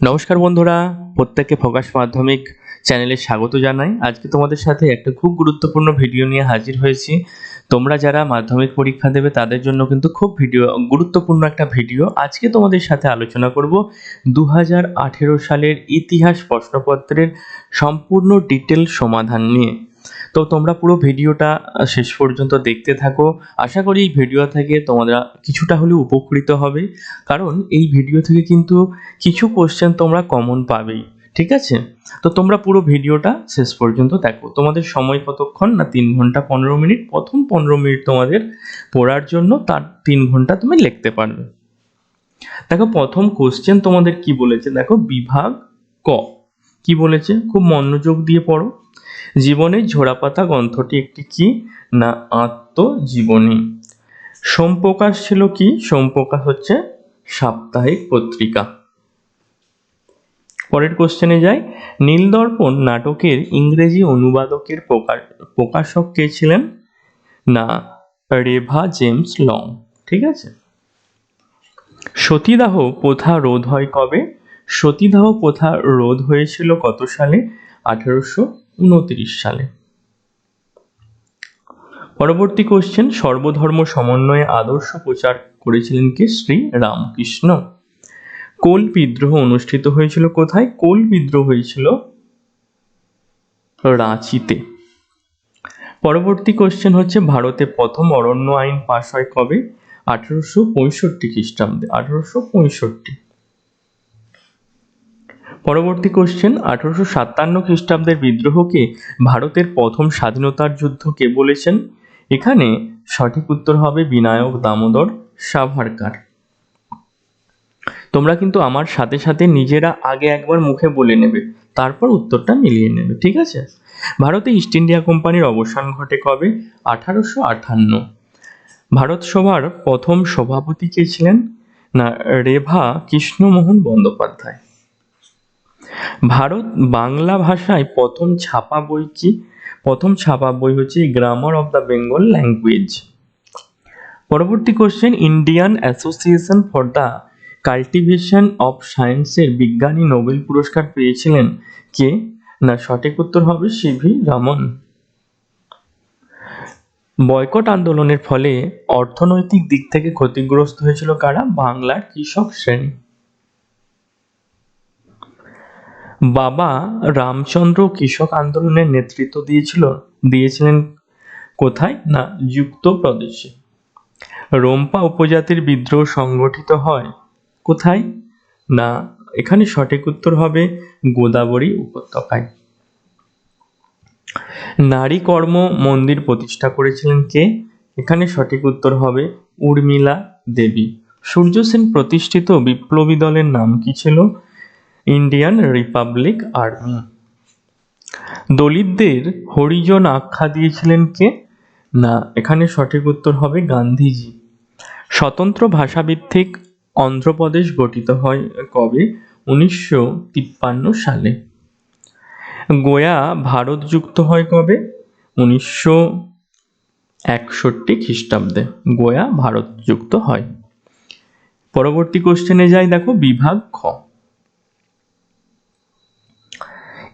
নমস্কার বন্ধুরা, প্রত্যেককে ফোকাস মাধ্যমিক চ্যানেলে স্বাগত জানাই। আজকে তোমাদের সাথে একটা খুব গুরুত্বপূর্ণ ভিডিও নিয়ে হাজির হয়েছি। তোমরা যারা মাধ্যমিক পরীক্ষা দেবে, তাদের জন্য কিন্তু খুব ভিডিও, গুরুত্বপূর্ণ একটা ভিডিও। আজকে তোমাদের সাথে আলোচনা করব দু হাজার আঠেরো সালের ইতিহাস প্রশ্নপত্রের সম্পূর্ণ ডিটেল সমাধান নিয়ে। তো তোমরা পুরো ভিডিওটা শেষ পর্যন্ত দেখতে থাকো। আশা করি এই ভিডিও থেকে তোমরা কিছুটা হলেও উপকৃত হবে। কারণ এই ভিডিও থেকে কিন্তু কিছু কোশ্চেন তোমরা কমন পাবেই, ঠিক আছে? তো তোমরা পুরো ভিডিওটা শেষ পর্যন্ত দেখো। তোমাদের সময় কতক্ষণ না তিন ঘণ্টা পনেরো মিনিট? প্রথম পনেরো মিনিট তোমাদের পড়ার জন্য তার তিন ঘণ্টা তুমি লিখতে পারবে। দেখো, প্রথম কোশ্চেন তোমাদের কি বলেছে? দেখো, বিভাগ ক। কি বলেছে? খুব মনোযোগ দিয়ে পড়ো। জীবনের ঝোড়াপাতা গ্রন্থটি একটি কি? না, আত্মজীবনী। সোমপ্রকাশ ছিল কি? সোমপ্রকাশ হচ্ছে সাপ্তাহিক পত্রিকা। পরের কোশ্চেনে যাই। নীলদর্পণ নাটকের ইংরেজি অনুবাদকের প্রকাশ প্রকাশক কে ছিলেন? না, রেভা জেমস লং। ঠিক আছে? সতীদাহ প্রথা রোধ হয় কবে? সতীদাহ প্রথা রোধ হয়েছিল কত সালে? আঠারোশো উনত্রিশ সালে। পরবর্তী কোশ্চেন সর্বধর্ম সমন্বয়ে আদর্শ প্রচার করেছিলেন কে? শ্রী রামকৃষ্ণ। কোল বিদ্রোহ অনুষ্ঠিত হয়েছিল কোথায়? কোল বিদ্রোহ হয়েছিল রাঁচিতে। পরবর্তী কোশ্চেন হচ্ছে, ভারতে প্রথম অরণ্য আইন পাশ হয় কবে? আঠারোশো পঁয়ষট্টি খ্রিস্টাব্দে। আঠারোশো পঁয়ষট্টি। পরবর্তী কোশ্চেন আঠারোশো সাতান্ন খ্রিস্টাব্দের বিদ্রোহকে ভারতের প্রথম স্বাধীনতার যুদ্ধ কে বলেছেন? এখানে সঠিক উত্তর হবে বিনায়ক দামোদর সাভারকার। তোমরা কিন্তু আমার সাথে সাথে নিজেরা আগে একবার মুখে বলে নেবে, তারপর উত্তরটা মিলিয়ে নেবে, ঠিক আছে? ভারতে ইস্ট ইন্ডিয়া কোম্পানির অবসান ঘটে কবে? আঠারোশো আঠান্ন। ভারত সভার প্রথম সভাপতি কে ছিলেন? না, রেভা কৃষ্ণমোহন বন্দ্যোপাধ্যায়। ভারত বাংলা ভাষায় প্রথম ছাপা বই কি? প্রথম ছাপা বই হচ্ছে grammar of the Bengal language পরবর্তী question Indian association for the cultivation of সায়েন্সের বিজ্ঞানী নোবেল পুরস্কার পেয়েছিলেন কে? না, সঠিক উত্তর হবে সিভি রামন। বয়কট আন্দোলনের ফলে অর্থনৈতিক দিক থেকে ক্ষতিগ্রস্ত হয়েছিল কারা? বাংলার কৃষক শ্রেণি। বাবা রামচন্দ্র কৃষক আন্দোলনের নেতৃত্ব দিয়েছিল, দিয়েছিলেন কোথায়? না, যুক্ত প্রদেশে। রোম্পা উপজাতির বিদ্রোহ সংগঠিত হয় কোথায়? না, এখানে সঠিক উত্তর হবে গোদাবরী উপত্যকায়। নারী কর্ম মন্দির প্রতিষ্ঠা করেছিলেন কে? এখানে সঠিক উত্তর হবে উর্মিলা দেবী। সূর্য সেন প্রতিষ্ঠিত বিপ্লবী দলের নাম কি ছিল? ইন্ডিয়ান রিপাবলিক আর্মি দলিতদের হরিজন আখ্যা দিয়েছিলেন কে? না, এখানে সঠিক উত্তর হবে গান্ধীজি। স্বতন্ত্র ভাষাভিত্তিক অন্ধ্রপ্রদেশ গঠিত হয় কবে? উনিশশো তিপ্পান্ন সালে। গোয়া ভারত যুক্ত হয় কবে? উনিশশো একষট্টি খ্রিস্টাব্দে গোয়া ভারত যুক্ত হয়। পরবর্তী কোশ্চেনে যাই, দেখো বিভাগ খ।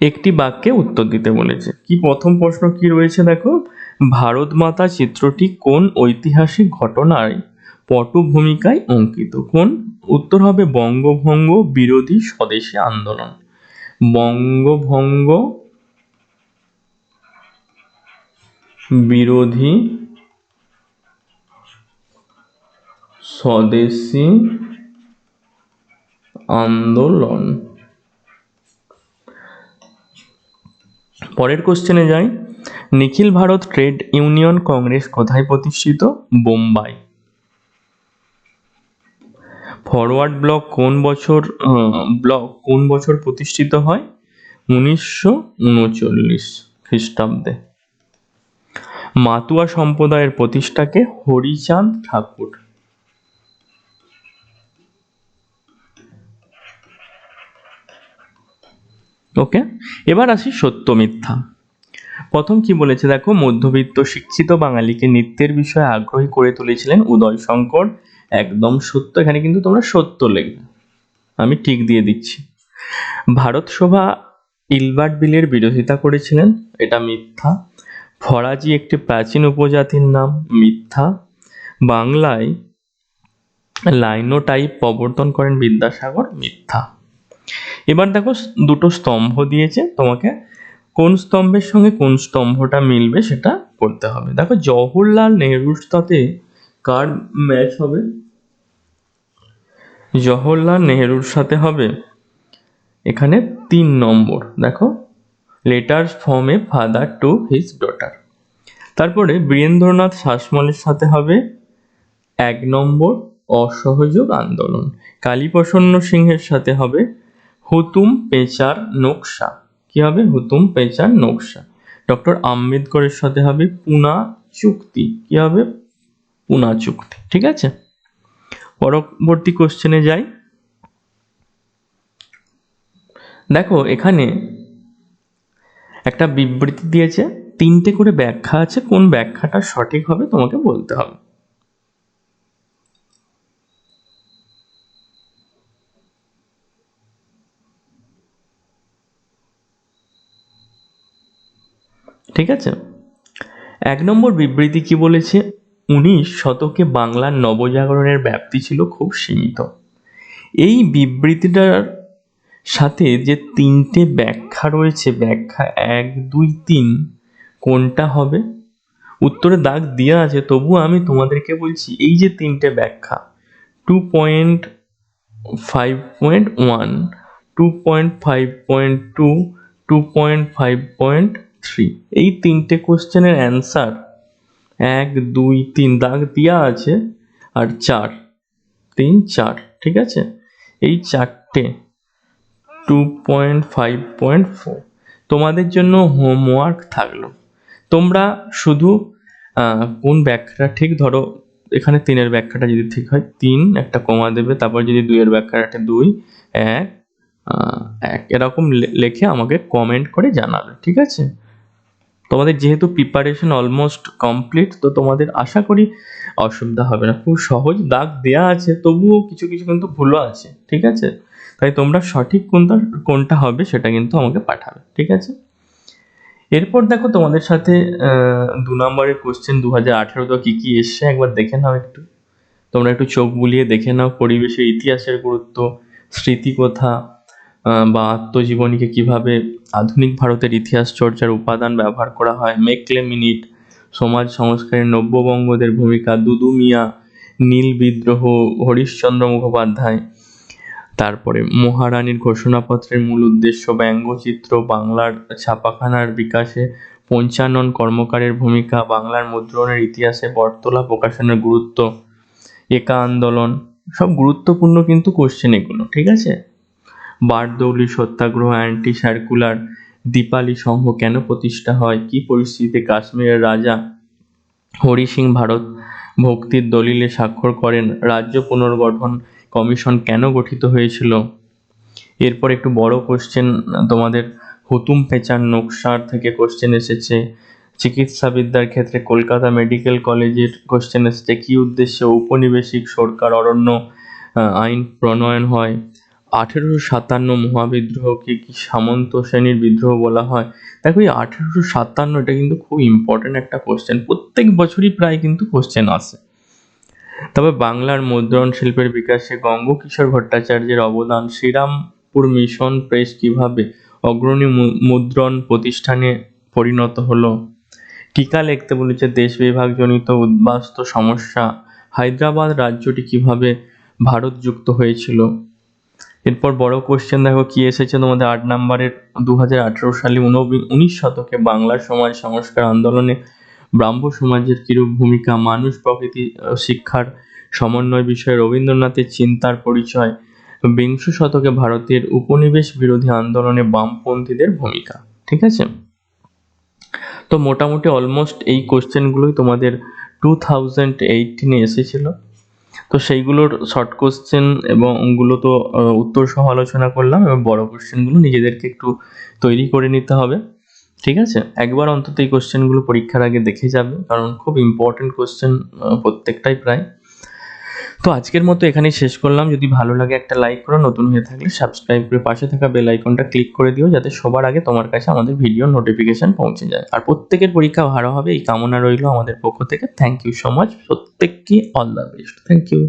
একটি বাক্যে উত্তর দিতে বলেছে। কি প্রথম প্রশ্ন কি রয়েছে দেখো? ভারত মাতা চিত্রটি কোন ঐতিহাসিক ঘটনায় পটভূমিকায় অঙ্কিত? কোন? উত্তর হবে বঙ্গভঙ্গ বিরোধী স্বদেশী আন্দোলন। বঙ্গভঙ্গ বিরোধী স্বদেশী আন্দোলন। পরের কোশ্চেনে যাই। নিখিল ভারত ট্রেড ইউনিয়ন কংগ্রেস কোথায় প্রতিষ্ঠিত? বোম্বাই। ফরওয়ার্ড ব্লক কোন বছর ব্লক কোন বছর প্রতিষ্ঠিত হয়? উনিশশো উনচল্লিশ খ্রিস্টাব্দে। মাতুয়া সম্প্রদায়ের প্রতিষ্ঠাকে হরিচাঁদ ঠাকুর। ওকে এবার আসি সত্য মিথ্যা। প্রথম কি বলেছে দেখো, মধ্যবিত্ত শিক্ষিত বাঙালিকে নৃত্যের বিষয়ে আগ্রহী করে তুলেছিলেন উদয় শঙ্কর। একদম সত্য, এখানে কিন্তু তোমরা সত্য লিখবে। আমি ঠিক দিয়ে দিচ্ছি। ভারত সভা ইলবার্ট বিলের বিরোধিতা করেছিলেন, এটা মিথ্যা। ফরাজি একটি প্রাচীন উপজাতির নাম, মিথ্যা। বাংলায় লাইনোটাইপ প্রবর্তন করেন বিদ্যাসাগর, মিথ্যা। এবার দেখো দুটো স্তম্ভ দিয়েছে, তোমাকে কোন স্তম্ভের সঙ্গে কোন স্তম্ভটা মিলবে সেটা করতে হবে। দেখো জওহরলাল নেহরুর সাথে কার ম্যাচ হবে? জওহরলাল নেহরুর সাথে হবে এখানে তিন নম্বর। দেখো letters from a father to his daughter তারপরে বীরেন্দ্রনাথ শাসমলের সাথে হবে এক নম্বর, অসহযোগ আন্দোলন। কালীপ্রসন্ন সিংহের সাথে হবে হুতুম পেঁচার নকশা। কি হবে? হুতুম পেঁচার নকশা। ডক্টর আম্বেদকরের সাথে হবে পুনা চুক্তি। কি হবে? পুনা চুক্তি। ঠিক আছে? পরবর্তী কোশ্চেনে যাই। দেখো, এখানে একটা বিবৃতি দিয়েছে। তিনটে করে ব্যাখ্যা আছে। কোন ব্যাখ্যাটা সঠিক হবে তোমাকে বলতে হবে। ঠিক আছে? এক নম্বর বিবৃতি কি বলেছে? উনিশ শতকে বাংলার নবজাগরণের ব্যাপ্তি ছিল খুব সীমিত। এই বিবৃতিটার সাথে যে তিনটে ব্যাখ্যা রয়েছে, ব্যাখ্যা এক, দুই, তিন, কোনটা হবে? উত্তরে দাগ দেওয়া আছে তবুও আমি তোমাদেরকে বলছি, এই যে তিনটে ব্যাখ্যা two point five point one two point five point two two point five point three এই তিনটে কোশ্চেনের অ্যান্সার এক, দুই, তিন, দাগ দেওয়া আছে আর চার। তিন, চার, ঠিক আছে? এই চারটে two point five point four তোমাদের জন্য হোমওয়ার্ক থাকল। তোমরা শুধু কোন ব্যাখ্যাটা ঠিক ধরো, এখানে তিনের ব্যাখ্যাটা যদি ঠিক হয়, তিন একটা কমা দেবে, তারপর যদি দুইয়ের ব্যাখ্যাটা দুই, এক এক, এরকম লিখে আমাকে কমেন্ট করে জানাবে, ঠিক আছে? তোমাদের যেহেতু প্রিপারেশন অলমোস্ট কমপ্লিট তো তোমাদের আশা করি অসুবিধা হবে না। খুব সহজ দাগ দেয়া আছে, তবুও কিছু কিছু কিন্তু ভুলও আছে, ঠিক আছে? তাই তোমরা সঠিক কোনটা কোনটা হবে সেটা কিন্তু আমাকে পাঠাবে, ঠিক আছে? এরপর দেখো তোমাদের সাথে দু নম্বরের কোশ্চেন দু হাজার আঠেরোতে কী কী এসছে? একবার দেখে নাও একটু। তোমরা একটু চোখ বুলিয়ে দেখে নাও, পরিবেশের ইতিহাসের গুরুত্ব স্মৃতিকথা বা আত্মজীবনীকে কীভাবে আধুনিক ভারতের ইতিহাস চর্চার উপাদান ব্যবহার করা হয় মেকলে মিনিট, সমাজ সংস্কারে নব্যবঙ্গদের ভূমিকা, দুদু মিয়া, নীল বিদ্রোহ, হরিশ্চন্দ্র মুখোপাধ্যায়, তারপরে মহারানীর ঘোষণাপত্রের মূল উদ্দেশ্য ব্যঙ্গচিত্র, বাংলার ছাপাখানার বিকাশে পঞ্চানন কর্মকারের ভূমিকা, বাংলার মুদ্রণের ইতিহাসে বটতলা প্রকাশনের গুরুত্ব, একা আন্দোলন, সব গুরুত্বপূর্ণ কিন্তু কোশ্চেন এগুলো, ঠিক আছে? বারদৌলি সত্যাগ্রহ অ্যান্টি সার্কুলার দীপালি সংঘ কেন প্রতিষ্ঠা হয়? কি পরিস্থিতিতে কাশ্মীরের রাজা হরি সিং ভারত ভক্তির দলিলে স্বাক্ষর করেন? রাজ্য পুনর্গঠন কমিশন কেন গঠিত হয়েছিল? এরপর একটু বড় কোশ্চেন তোমাদের হুতুম পেঁচার নকশার থেকে কোশ্চেন এসেছে। চিকিৎসাবিদ্যার ক্ষেত্রে কলকাতা মেডিকেল কলেজের কোশ্চেন এসেছে। কী উদ্দেশ্যে ঔপনিবেশিক সরকার অরণ্য আইন প্রণয়ন হয়? আঠেরোশো সাতান্ন মহাবিদ্রোহকে কি সামন্ত শ্রেণির বিদ্রোহ বলা হয়? দেখো, এই আঠেরোশো সাতান্ন এটা কিন্তু খুব ইম্পর্টেন্ট একটা কোশ্চেন প্রত্যেক বছরই প্রায় কিন্তু কোশ্চেন আসে। তবে বাংলার মুদ্রণ শিল্পের বিকাশে গঙ্গকিশোর ভট্টাচার্যের অবদান, শ্রীরামপুর মিশন প্রেস কীভাবে অগ্রণী মুদ্রণ প্রতিষ্ঠানে পরিণত হলো? টিকা লিখতে বলেছে, দেশ বিভাগজনিত উদ্বাস্তু সমস্যা। হায়দ্রাবাদ রাজ্যটি কীভাবে ভারত যুক্ত হয়েছিল? এরপর বড় কোশ্চেন দেখো কি এসেছে তোমাদের আট নম্বরের দু হাজার আঠেরো সালে উনিশ শতকে বাংলার সমাজ সংস্কার আন্দোলনে ব্রাহ্ম সমাজের কিরূপ ভূমিকা, মানুষ প্রকৃতি শিক্ষার সমন্বয় বিষয়ে রবীন্দ্রনাথের চিন্তার পরিচয়, বিংশ শতকে ভারতের উপনিবেশ বিরোধী আন্দোলনে বামপন্থীদের ভূমিকা, ঠিক আছে? তো মোটামুটি অলমোস্ট এই কোশ্চেনগুলোই তোমাদের টু থাউজেন্ড এইটিনে এসেছিল। তো সেইগুলোর শর্ট কোশ্চেন এবং ওগুলো তো উত্তর সহ আলোচনা করলাম এবং বড় কোশ্চেনগুলো নিজেদেরকে একটু তৈরি করে নিতে হবে, ঠিক আছে? একবার অন্তত এই কোশ্চেনগুলো পরীক্ষার আগে দেখে যাবে, কারণ খুব ইম্পর্টেন্ট কোশ্চেন প্রত্যেকটাই প্রায়। তো আজকের মতো এখানেই শেষ করলাম। যদি ভালো লাগে একটা লাইক করো, নতুন হয়ে থাকলে সাবস্ক্রাইব করে পাশে থাকা বেল আইকনটা ক্লিক করে দিও, যাতে সবার আগে তোমার কাছে আমাদের ভিডিও নোটিফিকেশন পৌঁছে যায়। আর প্রত্যেকের পরীক্ষা ভালো হবে, এই কামনা রইল আমাদের পক্ষ থেকে। থ্যাংক ইউ সো মাচ প্রত্যেককে all the best thank you